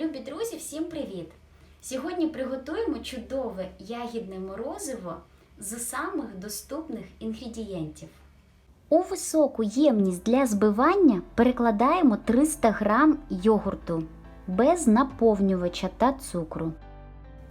Любі друзі, всім привіт! Сьогодні приготуємо чудове ягідне морозиво з самих доступних інгредієнтів. У високу ємність для збивання перекладаємо 300 г йогурту без наповнювача та цукру.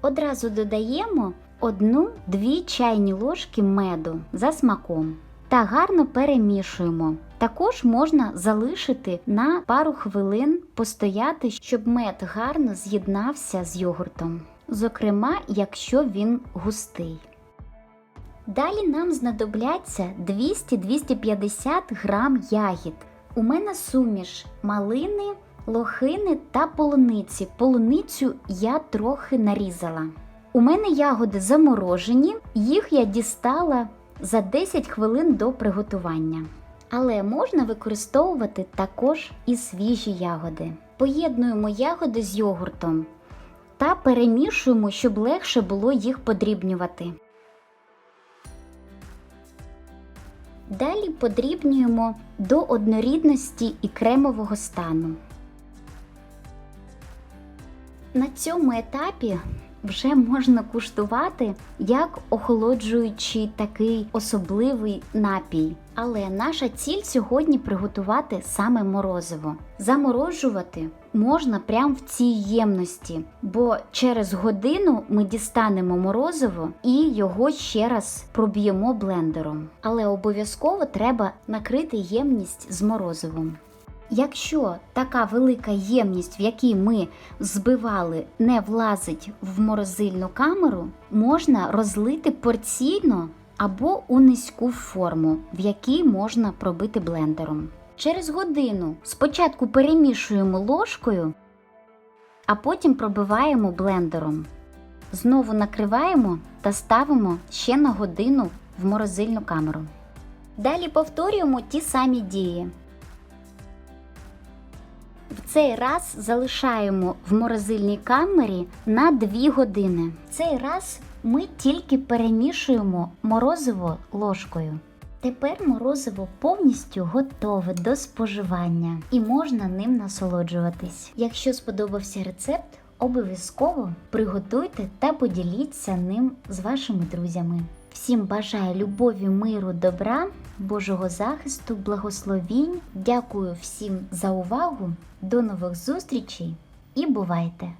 Одразу додаємо 1-2 чайні ложки меду за смаком та гарно перемішуємо. Також можна залишити на пару хвилин постояти, щоб мед гарно з'єднався з йогуртом, зокрема, якщо він густий. Далі нам знадобляться 200-250 грам ягід. У мене суміш малини, лохини та полуниці. Полуницю я трохи нарізала. У мене ягоди заморожені, їх я дістала за 10 хвилин до приготування. Але можна використовувати також і свіжі ягоди. Поєднуємо ягоди з йогуртом та перемішуємо, щоб легше було їх подрібнювати. Далі подрібнюємо до однорідності і кремового стану. На цьому етапі вже можна куштувати як охолоджуючий такий особливий напій. Але наша ціль сьогодні приготувати саме морозиво. Заморожувати можна прямо в цій ємності, бо через годину ми дістанемо морозиво і його ще раз проб'ємо блендером. Але обов'язково треба накрити ємність з морозивом. Якщо така велика ємність, в якій ми збивали, не влазить в морозильну камеру, можна розлити порційно або у низьку форму, в якій можна пробити блендером. Через годину спочатку перемішуємо ложкою, а потім пробиваємо блендером. Знову накриваємо та ставимо ще на годину в морозильну камеру. Далі повторюємо ті самі дії. В цей раз залишаємо в морозильній камері на 2 години. В цей раз ми тільки перемішуємо морозиво ложкою. Тепер морозиво повністю готове до споживання і можна ним насолоджуватись. Якщо сподобався рецепт, обов'язково приготуйте та поділіться ним з вашими друзями. Всім бажаю любові, миру, добра, Божого захисту, благословінь. Дякую всім за увагу. До нових зустрічей і бувайте!